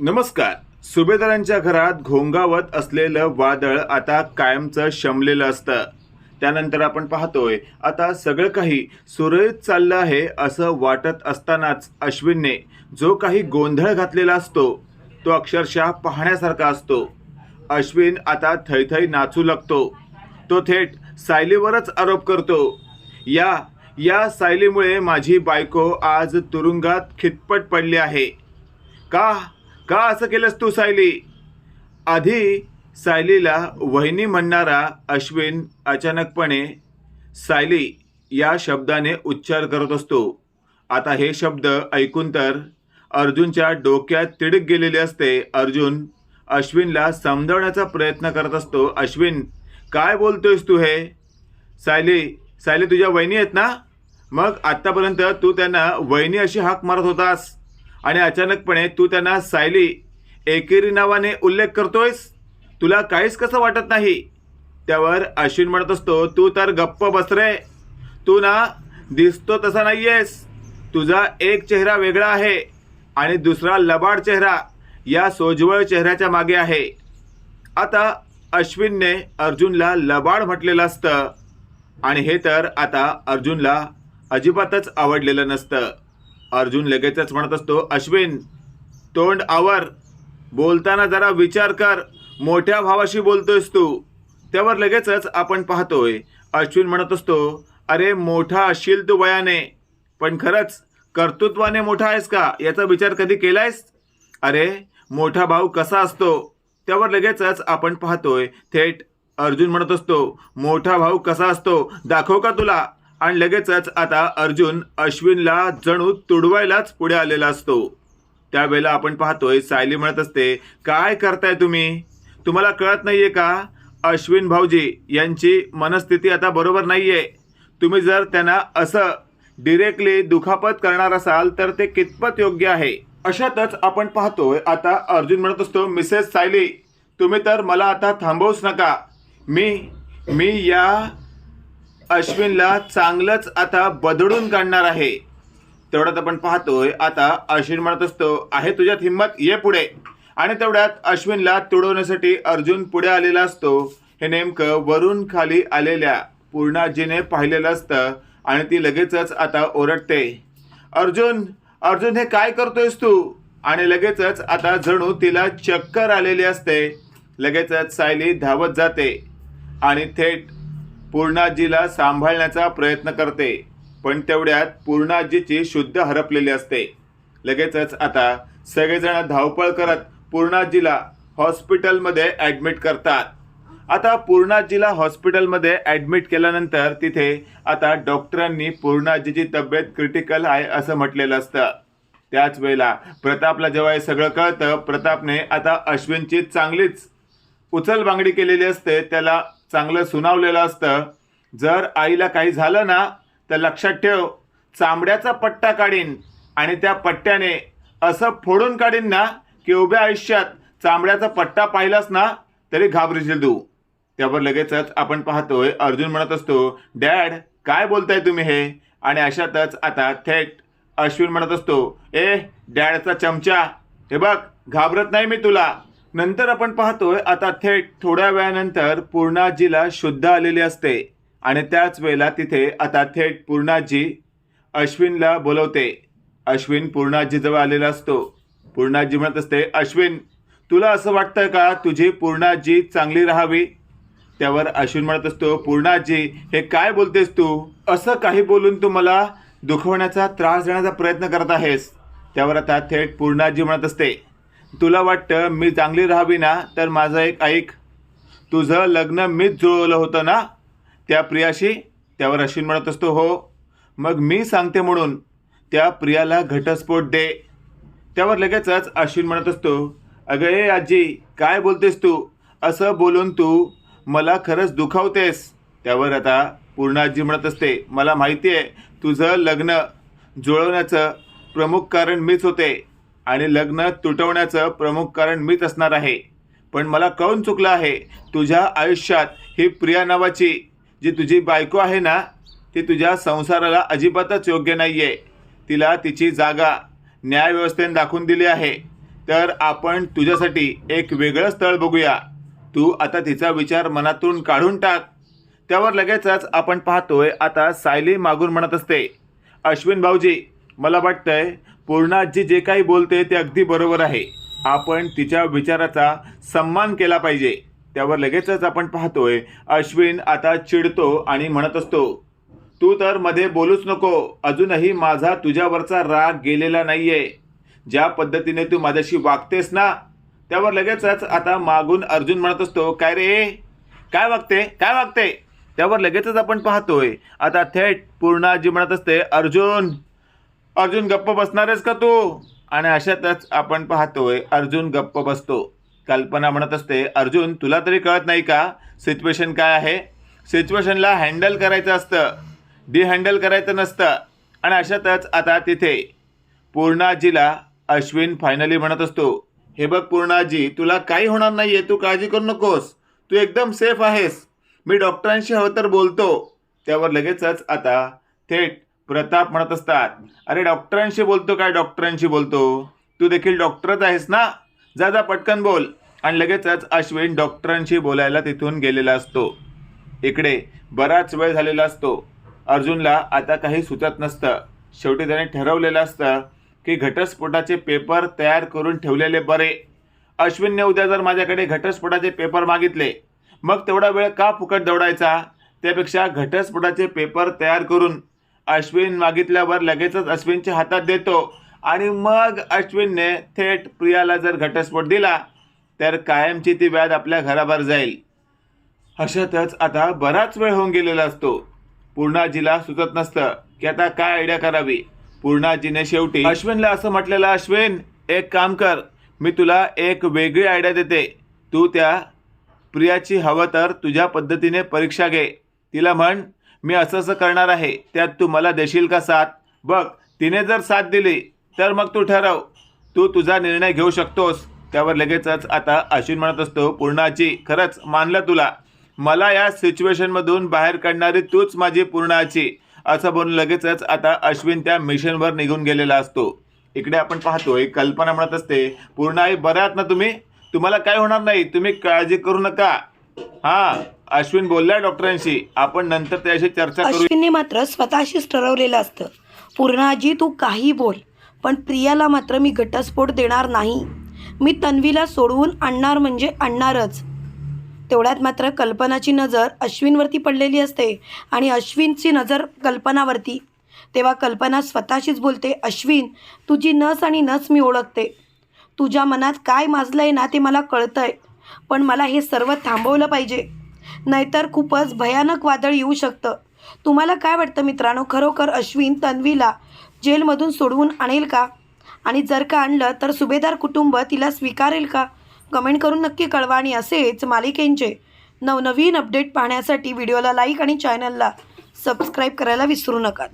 नमस्कार. सुभेदारांच्या घरात घोंगावत असलेलं वादळ आता कायमचं शमलेलं असतं. त्यानंतर आपण पाहतोय आता सगळं काही सुरळीत चाललं आहे असं वाटत असतानाच अश्विनने जो काही गोंधळ घातलेला असतो तो अक्षरशः पाहण्यासारखा असतो. अश्विन आता थैथै नाचू लागतो. तो थेट सायलीवरच आरोप करतो. या या सायलीमुळे माझी बायको आज तुरुंगात खितपट पडली आहे. का? का असं केलंस तू सायली? आधी सायलीला वहिनी म्हणणारा अश्विन अचानकपणे सायली या शब्दाने उच्चार करत असतो. आता हे शब्द ऐकून तर अर्जुनच्या डोक्यात तिडक गेलेले असते. अर्जुन अश्विनला समजवण्याचा प्रयत्न करत असतो. अश्विन काय बोलतोयस तू हे? सायली सायली तुझ्या वहिनी आहेत ना? मग आत्तापर्यंत तू त्यांना वहिनी अशी हाक मारत होतास. आणि अचानकपणे तू त्यांना सायली एकेरी नावाने उल्लेख करतोयस? तुला काहीच कसं वाटत नाही? त्यावर अश्विन म्हणत असतो तू तर गप्प बसरे तू ना दिसतो तसा नाहीयेस. तुझा एक चेहरा वेगळा आहे आणि दुसरा लबाड चेहरा या सोज्वळ चेहऱ्याच्या मागे आहे. आता अश्विनने अर्जुनला लबाड म्हटलेलं असतं आणि हे तर आता अर्जुनला अजिबातच आवडलेलं नसतं. अर्जुन लगेचच म्हणत असतो अश्विन तोंड आवर. बोलताना जरा विचार कर. मोठ्या भावाशी बोलतोयस तू. त्यावर लगेचच आपण पाहतोय अश्विन म्हणत असतो अरे मोठा असशील तू वयाने. पण खरंच कर्तृत्वाने मोठा आहेस का? याचा विचार कधी केलायस? अरे मोठा भाऊ कसा असतो? त्यावर लगेचच आपण पाहतोय थेट अर्जुन म्हणत असतो मोठा भाऊ कसा असतो? दाखव का तुला? आणि लगेचच आता अर्जुन अश्विनला जणू तुडवायलाच पुढे आलेला असतो. त्यावेळेला आपण पाहतोय सायली म्हणत असते काय करताय तुम्ही? तुम्हाला कळत नाहीये का? अश्विन भाऊजी यांची मनस्थिती आता बरोबर नाहीये. तुम्ही जर त्यांना असं डिरेक्टली दुखापत करणार असाल तर ते कितपत योग्य आहे? अशातच आपण पाहतोय आता अर्जुन म्हणत असतो मिसेस सायली तुम्ही तर मला आता थांबवूच नका. मी मी या अश्विनला चांगलंच आता बदडून काढणार आहे. तेवढ्यात आपण पाहतोय आता अश्विन म्हणत असतो आहे तुझ्यात हिंमत ये पुढे. आणि तेवढ्यात अश्विनला तुडवण्यासाठी अर्जुन पुढे आलेला असतो. हे नेमकं वरून खाली आलेल्या पूर्णाजीने पाहिलेलं असतं आणि ती लगेचच आता ओरडते. अर्जुन अर्जुन हे काय करतोयस तू? आणि लगेचच आता जणू तिला चक्कर आलेली असते. लगेचच सायली धावत जाते. आणि थेट पूर्णाजीला सांभाळण्याचा प्रयत्न करते पण तेवढ्यात पूर्णाजीची शुद्ध हरपलेली असते. लगेचच आता सगळेजण धावपळ करत पूर्णाजीला हॉस्पिटलमध्ये ॲडमिट करतात. आता पूर्णाजीला हॉस्पिटलमध्ये ॲडमिट केल्यानंतर तिथे आता डॉक्टरांनी पूर्णाजीची तब्येत क्रिटिकल आहे असं म्हटलेलं असतं. त्याच वेळेला प्रतापला जेव्हा हे सगळं कळतं प्रतापने आता अश्विनची चांगलीच उचलबांगडी केलेली असते त्याला चांगलं सुनावलेलं असतं. जर आईला काही झालं ना तर लक्षात ठेव चांबड्याचा पट्टा काढीन आणि त्या पट्ट्याने असं फोडून काढीन ना की उभ्या आयुष्यात चांबड्याचा पट्टा पाहिलास ना तरी घाबरशील तू. त्यावर लगेचच आपण पाहतोय अर्जुन म्हणत असतो डॅड काय बोलताय तुम्ही हे? आणि अशातच आता थेट अश्विन म्हणत असतो ए डॅडचा चमचा हे बघ घाबरत नाही मी तुला. नंतर आपण पाहतोय आता थेट थोड्या वेळानंतर पूर्णाजीला शुद्ध आलेली असते आणि त्याच वेळेला तिथे आता थेट पूर्णाजी अश्विनला बोलवते. अश्विन पूर्णाजीजवळ आलेला असतो. पूर्णाजी म्हणत असते अश्विन तुला असं वाटतं का तुझी पूर्णाजी चांगली राहावी? त्यावर अश्विन म्हणत असतो पूर्णाजी हे काय बोलतेस तू? असं काही बोलून तू मला दुखवण्याचा त्रास देण्याचा प्रयत्न करत आहेस. त्यावर आता थेट पूर्णाजी म्हणत असते तुला वाटतं मी चांगली राहावी ना? तर माझं एक ऐक. तुझं लग्न मीच जुळवलं होतं ना? त्या प्रियाशी? त्यावर अश्विन म्हणत असतो हो. मग मी सांगते म्हणून त्या प्रियाला घटस्फोट दे. त्यावर लगेचच अश्विन म्हणत असतो अगं ए आजी काय बोलतेस तू? असं बोलून तू मला खरंच दुखावतेस. त्यावर आता पूर्ण आजी म्हणत असते मला माहिती आहे तुझं लग्न जुळवण्याचं प्रमुख कारण मीच होते. आणि लग्न तुटवण्याचं प्रमुख कारण मीच असणार आहे. पण मला कळून चुकलं आहे? तुझ्या आयुष्यात ही प्रिया नावाची जी तुझी बायको आहे ना ती तुझ्या संसाराला अजिबातच योग्य नाही आहे तिला तिची जागा न्यायव्यवस्थेने दाखवून दिली आहे. तर आपण तुझ्यासाठी एक वेगळं स्थळ बघूया. तू आता तिचा विचार मनातून काढून टाक. त्यावर लगेचच आपण पाहतोय आता सायली मागून म्हणत असते अश्विन भाऊजी मला वाटतंय पूर्णाजी जे काही बोलते ते अगदी बरोबर आहे. आपण तिच्या विचाराचा सन्मान केला पाहिजे. त्यावर लगेचच आपण पाहतोय अश्विन आता चिडतो आणि म्हणत असतो तू तर मध्ये बोलूच नको. अजूनही माझा तुझ्यावरचा राग गेलेला नाहीये. ज्या पद्धतीने तू माझ्याशी वागतेस ना त्यावर लगेचच आता मागून अर्जुन म्हणत असतो काय रे? काय वागते? काय वागते? त्यावर लगेचच आपण पाहतोय आता थेट पूर्णाजी म्हणत असते अर्जुन अर्जुन गप्प बसणारच का तू? आणि अशातच आपण पाहतोय अर्जुन गप्प बसतो. कल्पना म्हणत असते अर्जुन तुला तरी कळत नाही का? सिच्युएशन काय आहे? सिच्युएशनला हँडल करायचं असतं. डी हँडल करायचं नसतं. आणि अशातच आता तिथे पूर्णाजीला अश्विन फायनली म्हणत असतो हे बघ पूर्णाजी तुला काही होणार नाही आहे तू काळजी करू नकोस. तू एकदम सेफ आहेस. मी डॉक्टरांशी हवं तर बोलतो. त्यावर लगेचच आता थेट प्रताप म्हणत असतात अरे डॉक्टरांशी बोलतो काय? डॉक्टरांशी बोलतो. तू देखील डॉक्टरच आहेस ना? जा जा पटकन बोल. आणि लगेचच अश्विन डॉक्टरांशी बोलायला तिथून गेलेला असतो. इकडे बराच वेळ झालेला असतो. अर्जुनला आता काही सुचत नसतं. शेवटी त्याने ठरवलेलं असतं की घटस्फोटाचे पेपर तयार करून ठेवलेले बरे. अश्विनने उद्या जर माझ्याकडे घटस्फोटाचे पेपर मागितले मग तेवढा वेळ का फुकट दौडायचा? त्यापेक्षा घटस्फोटाचे पेपर तयार करून अश्विन मागितल्यावर लगेचच अश्विनच्या हातात देतो. आणि मग अश्विनने थेट प्रियाला जर घटस्फोट दिला तर कायमची ती व्याध आपल्या घराबाहेर जाईल. अशातच आता बराच वेळ होऊन गेलेला असतो. पूर्णाजीला सुचत नसतं की आता काय आयडिया करावी. पूर्णाजीने शेवटी अश्विनला असं म्हटलेलं अश्विन एक काम कर. मी तुला एक वेगळी आयडिया देते. तू त्या प्रियाची हवं तर तुझ्या पद्धतीने परीक्षा घे. तिला म्हण मी असं असं करणार आहे त्यात तू मला देशील का साथ? बघ तिने जर साथ दिली तर मग तू ठरव. तू तुझा निर्णय घेऊ शकतोस. त्यावर लगेचच आता अश्विन म्हणत असतो पूर्णाची खरंच मानलं तुला. मला या सिच्युएशनमधून बाहेर काढणारी तूच माझी पूर्णाची असं बोलून लगेचच आता अश्विन त्या मिशनवर निघून गेलेला असतो. इकडे आपण पाहतोय कल्पना म्हणत असते पूर्ण आई बऱ्यात ना तुम्ही? तुम्हाला काय होणार नाही? तुम्ही काळजी करू नका. हा अश्विन बोललाय डॉक्टरांशी. आपण नंतर त्याशी चर्चा करू. अश्विनने मात्र स्वतःशीच ठरवलेलं असतं. पूर्ण आजी तू काही बोल पण प्रियाला मात्र मी घटस्फोट देणार नाही. मी तन्वीला सोडवून आणणार म्हणजे आणणारच. तेवढ्यात मात्र कल्पनाची नजर अश्विनवरती पडलेली असते आणि अश्विनची नजर कल्पनावरती. तेव्हा कल्पना स्वतःशीच बोलते अश्विन तुझी नस आणि नस मी ओळखते. तुझ्या मनात काय माजलं आहे ना ते मला कळतं आहे पण मला हे सर्व थांबवलं पाहिजे. नाहीतर खूपच भयानक वादळ येऊ शकतं. तुम्हाला काय वाटतं मित्रांनो? खरोखर अश्विन तन्वीला जेलमधून सोडवून आणेल का? आणि जर का आणलं तर सुभेदार कुटुंब तिला स्वीकारेल का? कमेंट करून नक्की कळवा आणि असेच मालिकेंचे नवनवीन अपडेट पाहण्यासाठी व्हिडिओला लाईक आणि चॅनलला सबस्क्राईब करायला विसरू नका.